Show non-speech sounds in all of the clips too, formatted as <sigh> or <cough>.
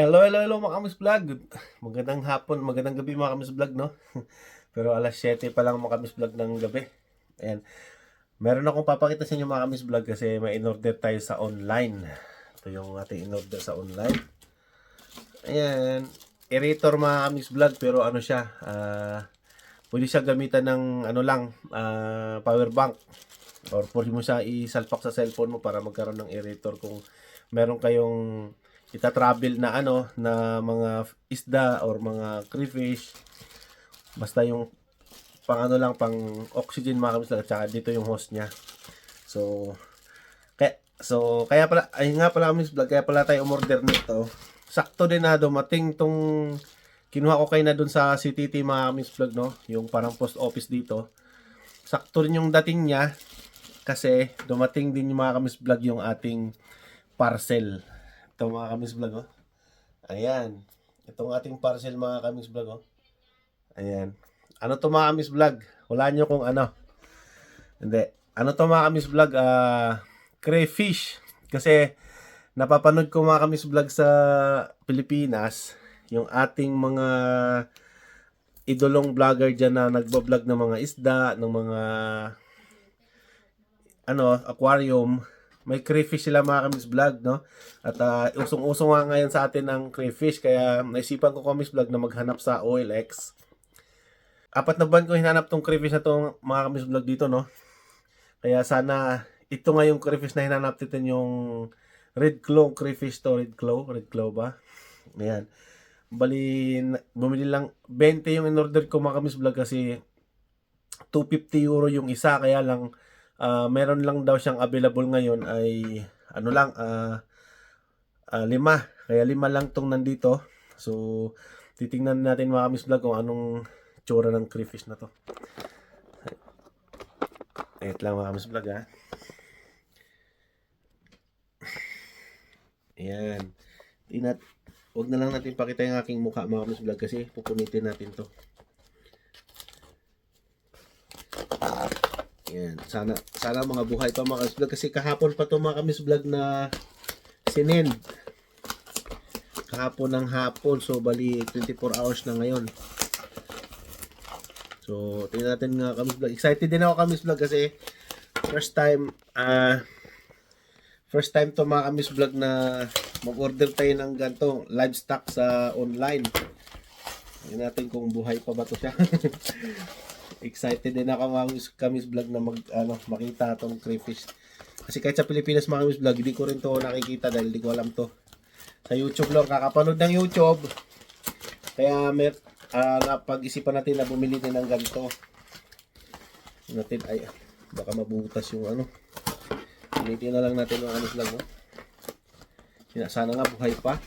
Hello, hello, hello mga kamis vlog. Magandang hapon, magandang gabi mga kamis vlog, no? <laughs> Pero alas 7 pa lang mga kamis vlog ng gabi. Ayan. Meron akong papakita sa inyo mga kamis vlog kasi may in-order tayo sa online. Ito yung ating in-order sa online. Ayan. Erator mga kamis vlog pero ano siya, ah, pwede siya gamitan ng ano lang, ah, power bank. Or pwede mo siya isalpak sa cellphone mo para magkaroon ng erator kung meron kayong ita-travel na ano na mga isda or mga crayfish. Basta yung pang ano lang pang oxygen mga kamis at saka dito yung host niya. So kaya so kaya pala ay nga pala kamis vlog kaya pala tayo umorder nito. Sakto din na dumating tong kinuha ko kay na dun sa CTT mga kamis vlog no? Yung parang post office dito. Sakto rin yung dating niya kasi dumating din yung mga kamis vlog yung ating parcel ito mga kamis vlog oh. Ayan. Itong ating parcel mga kamis vlog oh. Ayan. Ano to mga kamis vlog? Wala nyo kung ano. Hindi. Ano to mga kamis vlog? Ah, crayfish. Kasi napapanood ko mga kamis vlog sa Pilipinas yung ating mga idolong vlogger dyan na nagbablog ng mga isda, ng mga ano, aquarium may crayfish sila mga kamis vlog, no? At uh, usong-usong nga ngayon sa atin ang crayfish, kaya naisipan ko kamis vlog na maghanap sa OLX. Apat na buwan ko hinanap tong crayfish na tong mga kamis vlog dito, no? Kaya sana ito nga yung crayfish na hinanap natin yung red claw crayfish to, red claw, red claw ba? Ayan. Bali, bumili lang, 20 yung in-order ko mga kamis vlog kasi 250 euro yung isa, kaya lang Ah, meron lang daw siyang available ngayon ay ano lang ah ah, lima. Kaya lima lang tong nandito. So titingnan natin mga kamis vlog kung anong tsura ng crayfish na to. Wait lang mga kamis vlog ha. Ayan. Tinat Huwag na lang natin pakita yung aking mukha mga kamis vlog kasi pupunitin natin to Yan. Sana, sana mga buhay pa mga vlog. Kasi kahapon pa to mga kamis vlog na sinend. Kahapon ng hapon. So, bali 24 hours na ngayon. So, tingnan natin nga kamis vlog. Excited din ako kamis vlog kasi first time, ah, first time to mga kamis vlog na mag-order tayo ng ganito livestock sa online. Tingnan natin kung buhay pa ba to siya. <laughs> excited din ako mga kamis- vlog na mag ano makita tong crayfish. Kasi kahit sa Pilipinas mga kamis vlog, hindi ko rin to nakikita dahil hindi ko alam to. Sa YouTube lang kakapanood ng YouTube. Kaya may ah, napag-isipan natin na bumili din ng ganito. Natin ay baka mabutas yung ano. Pilitin na lang natin mga kamis vlog. No? Yan, Sana nga buhay pa.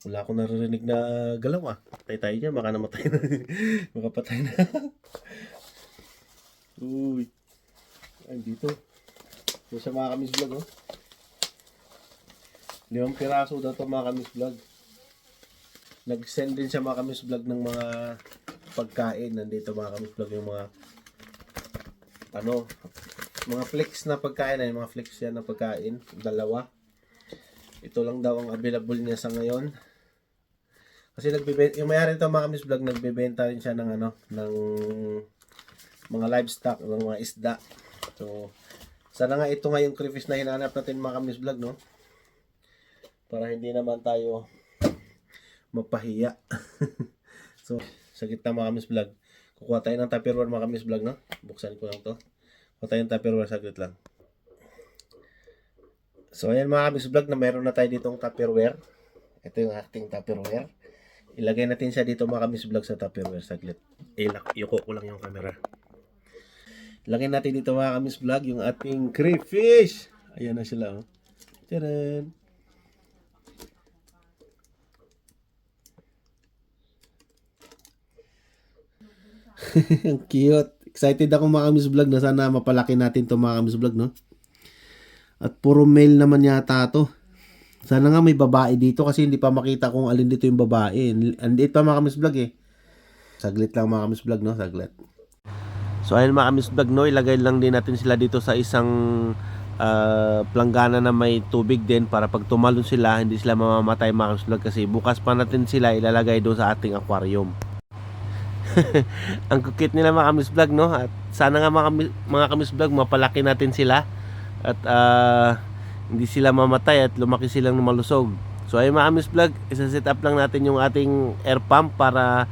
Wala akong naririnig na galaw ah. Patay tayo dyan, baka namatay na. <laughs> baka patay na. <laughs> Uy. Ay, dito. Ito sa mga kamis vlog oh. Limang piraso daw to mga kamis vlog. Nag-send din siya mga kamis vlog ng mga pagkain. Nandito mga kamis vlog yung mga ano, mga flex na pagkain ay mga flex yan na pagkain. Dalawa. Ito lang daw ang available niya sa ngayon. Kasi nagbebenta, yung mayari nito mga kamis vlog, nagbebenta rin siya ng ano, ng mga livestock, ng mga isda. So, sana nga ito nga yung crayfish na hinanap natin mga kamis vlog, no? Para hindi naman tayo mapahiya. <laughs> so, sa gitna mga kamis vlog, kukuha tayo ng tupperware mga kamis vlog, no? Buksan ko lang to. Kuha tayo ng tupperware, saglit lang. So, ayan mga kamis vlog na meron na tayo ditong tupperware. Ito yung ating tupperware. Ilagay natin siya dito mga kamis vlog sa Tupperware saglit. Ilak, yuko ko lang yung camera. Ilagay natin dito mga kamis vlog yung ating crayfish. Ayan na sila oh. Tadaan! <laughs> Ang cute. Excited ako mga kamis vlog na sana mapalaki natin to mga kamis vlog no. At puro male naman yata to. Sana nga may babae dito kasi hindi pa makita kung alin dito yung babae. Andito pa mga kamis vlog eh. Saglit lang mga kamis vlog no, saglit. So ayun mga kamis vlog no, ilagay lang din natin sila dito sa isang ah, planggana na may tubig din para pag tumalon sila hindi sila mamamatay mga kamiss vlog kasi bukas pa natin sila ilalagay doon sa ating aquarium <laughs> ang kukit nila mga kamis vlog no at sana nga mga, mga kamis vlog mapalaki natin sila at ah, hindi sila mamatay at lumaki silang malusog. So ay mga kamis vlog isa-set up lang natin yung ating air pump para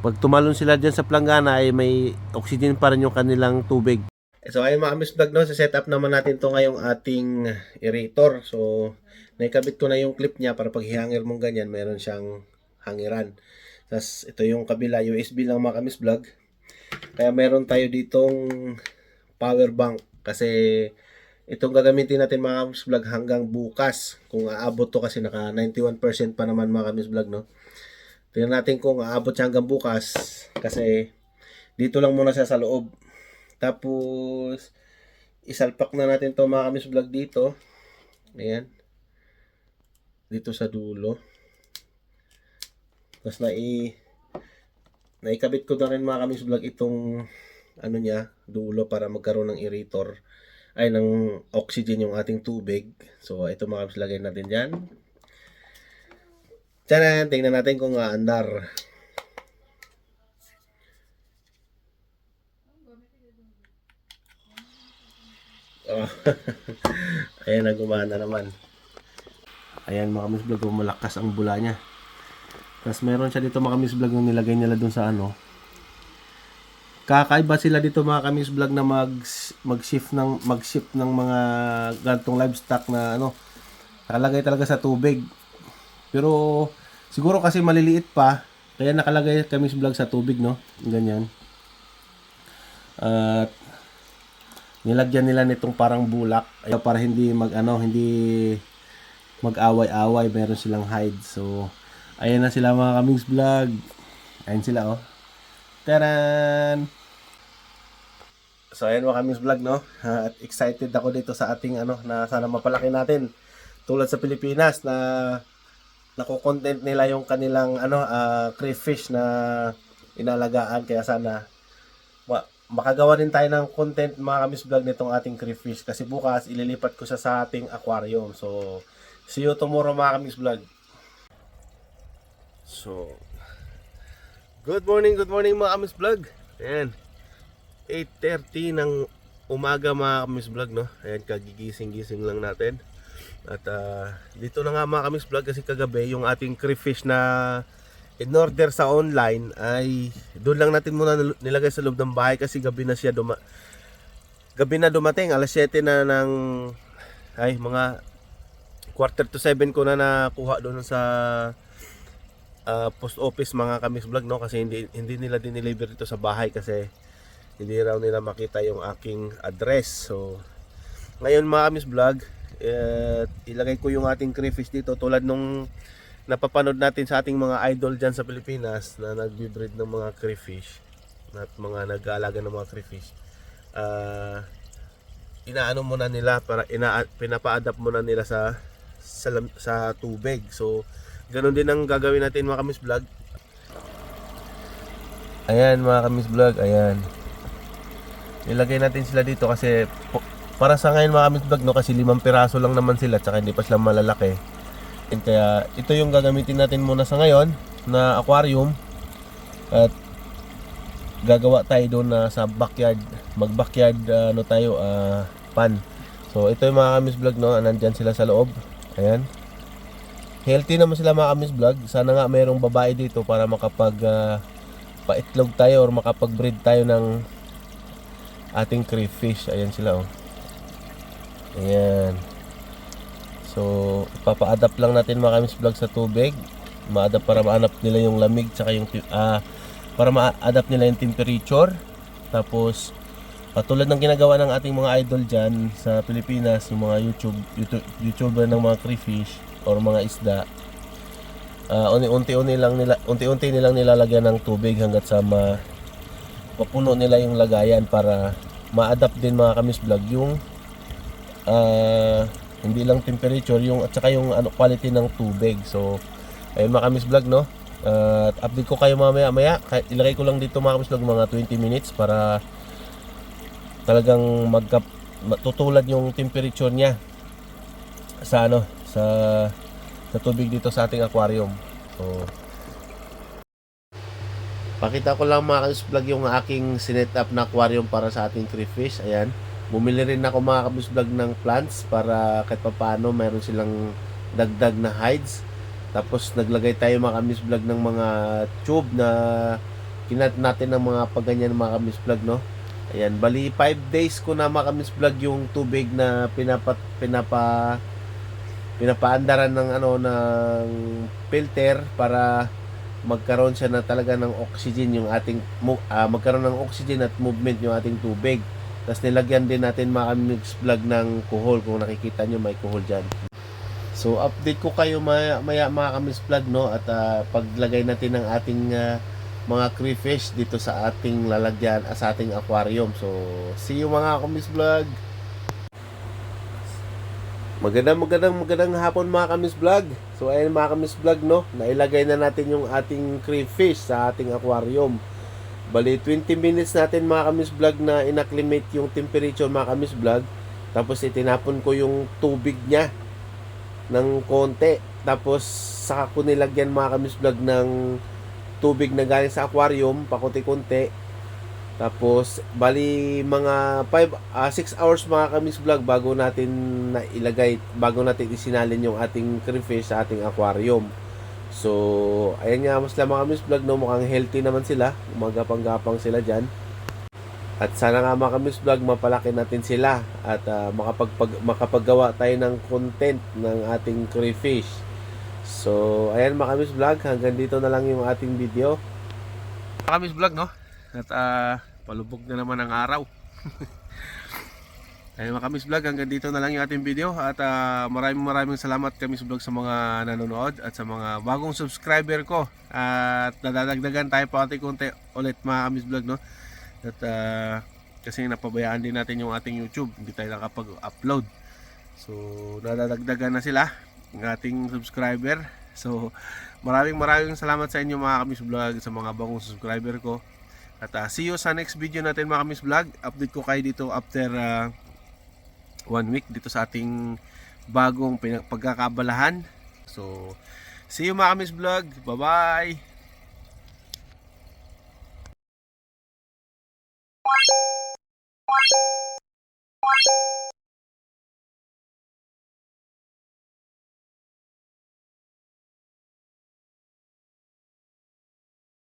pag tumalon sila dyan sa planggana ay may oxygen pa rin yung kanilang tubig. So ayun mga kamis vlog no set up naman natin to ngayong ating aerator. So naikabit ko na yung clip niya para pag hihangir mong ganyan meron siyang hangiran. Tapos ito yung kabila, USB lang mga kamis vlog. Kaya meron tayo ditong power bank kasi itong gagamitin natin mga kamis vlog hanggang bukas. Kung aabot to kasi naka 91% pa naman mga kamis vlog no. Tingnan natin kung aabot siya hanggang bukas kasi dito lang muna siya sa loob. Tapos isalpak na natin to mga kamis vlog dito. Ayan. Dito sa dulo. Tapos nai naikabit ko na rin mga kamis vlog itong ano niya, dulo para magkaroon ng aerator ay ng oxygen yung ating tubig. So ito mga kamis lagay natin diyan. Tiyan tingnan natin kung aandar. Oh. <laughs> Ayan na gumana naman. Ayan mga kamis vlog, malakas ang bula niya. Tapos meron siya dito mga kamis vlog na nilagay nila dun sa ano. Kakaiba sila dito mga kamis vlog na mag mag-shift ng mag-shift ng mga gantong livestock na ano nakalagay talaga sa tubig. Pero siguro kasi maliliit pa kaya nakalagay kamis vlog sa tubig no. Ganyan. At nilagyan nila nitong parang bulak ay para hindi mag ano hindi mag-away-away meron silang hide so Ayan na sila mga kamings vlog. Ayan sila oh. Taran! So ayan mga kamings vlog no. At excited ako dito sa ating ano na sana mapalaki natin. Tulad sa Pilipinas na nako-content nila yung kanilang ano ah, crayfish na inalagaan kaya sana ma- makagawa din tayo ng content mga kamis vlog nitong ating crayfish kasi bukas ililipat ko siya sa ating aquarium. So see you tomorrow mga kamis vlog. So, good morning, good morning mga kamis vlog. Ayan, 8.30 ng umaga mga kamis vlog, no? Ayan, kagigising-gising lang natin. At ah, dito na nga mga kamis vlog kasi kagabi yung ating crayfish na in order sa online ay doon lang natin muna nil- nilagay sa loob ng bahay kasi gabi na siya duma gabi na dumating alas 7 na ng ay mga quarter to 7 ko na nakuha doon sa ah, post office mga kamis vlog no? Kasi hindi hindi nila dineliver ito sa bahay kasi hindi raw nila makita yung aking address. So ngayon mga kamis vlog eh, ilagay ko yung ating crayfish dito. Tulad nung napapanood natin sa ating mga idol dyan sa Pilipinas na nagbi-breed ng mga crayfish at mga nag-aalaga ng mga crayfish ah inaano muna nila para ina pinapa-adapt muna nila sa sa, sa tubig. So Ganon din ang gagawin natin mga kamis vlog. Ayan mga kamis vlog, ayan. Ilagay natin sila dito kasi para sa ngayon mga kamis vlog no kasi limang piraso lang naman sila tsaka hindi pa sila malalaki. And kaya ito yung gagamitin natin muna sa ngayon na aquarium at gagawa tayo doon na sa backyard mag backyard ah, ano tayo ah, pan so ito yung mga kamis vlog no nandyan sila sa loob ayan healthy naman sila mga kamis vlog. Sana nga mayroong babae dito para makapag ah, paitlog tayo or makapag-breed tayo ng ating crayfish. Ayan sila oh. Ayan. So, ipapa-adapt lang natin mga kamis vlog sa tubig. Ma-adapt para ma-adapt nila yung lamig tsaka yung ah para ma-adapt nila yung temperature. Tapos Patulad ng ginagawa ng ating mga idol dyan sa Pilipinas, yung mga YouTube, YouTube YouTuber ng mga crayfish or mga isda. ah unti-unti lang nila unti-unti nilang nilalagyan ng tubig hanggat sa ma mapuno nila yung lagayan para ma-adapt din mga kamis vlog yung ah, hindi lang temperature yung at saka yung ano quality ng tubig. So ayun mga kamis vlog no. At update ko kayo mamaya maya. Ilagay ko lang dito mga kamis vlog mga 20 minutes para talagang magka matutulad yung temperature niya sa ano sa sa tubig dito sa ating aquarium. So Pakita ko lang mga kabis vlog yung aking sinet up na aquarium para sa ating crayfish. Ayan. Bumili rin ako mga kabis vlog ng plants para kahit papaano mayroon silang dagdag na hides. Tapos naglagay tayo mga kabis vlog ng mga tube na kinat natin ng mga paganyan mga kabis vlog no. Ayan, bali 5 days ko na mga kabis vlog yung tubig na pinapa pinapa pinapaandaran ng ano ng filter para magkaroon siya na talaga ng oxygen yung ating ah, magkaroon ng oxygen at movement yung ating tubig. Tapos nilagyan din natin mga mix plug ng kuhol kung nakikita nyo may kuhol dyan. So update ko kayo maya, maya mga kamis plug no at ah, paglagay natin ng ating ah, mga crayfish dito sa ating lalagyan ah, sa ating aquarium. So see you mga kamis vlog. Magandang magandang magandang hapon mga kamis vlog. So ayun mga kamis vlog no, nailagay na natin yung ating crayfish sa ating aquarium. Bali 20 minutes natin mga kamis vlog na inacclimate yung temperature mga kamis vlog. Tapos itinapon ko yung tubig niya ng konti. Tapos saka ko nilagyan mga kamis vlog ng tubig na galing sa aquarium, pakunti-kunti. Tapos, bali mga 5 6 hours mga kamis vlog bago natin na ilagay, bago natin isinalin yung ating crayfish sa ating aquarium. So, ayan nga mas lang mga kamis vlog, no? mukhang healthy naman sila. Magapang-gapang sila dyan. At sana nga mga kamis vlog, mapalaki natin sila at ah, makapagpag, makapaggawa tayo ng content ng ating crayfish. So, ayan mga kamis vlog, hanggang dito na lang yung ating video. Mga kamis vlog, no? At ah, palubog na naman ang araw. <laughs> Ayun mga kamis vlog, hanggang dito na lang yung ating video. At ah, maraming maraming salamat kamis vlog sa mga nanonood at sa mga bagong subscriber ko. At nadadagdagan tayo pa konti ulit mga kamis vlog no? At ah, kasi napabayaan din natin yung ating YouTube. Hindi tayo nakapag-upload. So nadadagdagan na sila ng ating subscriber. So maraming maraming salamat sa inyo mga kamis vlog sa mga bagong subscriber ko at ah, see you sa next video natin mga kamis vlog. Update ko kayo dito after ah, one week dito sa ating bagong pagkakabalahan. So, see you mga kamis vlog. Bye-bye!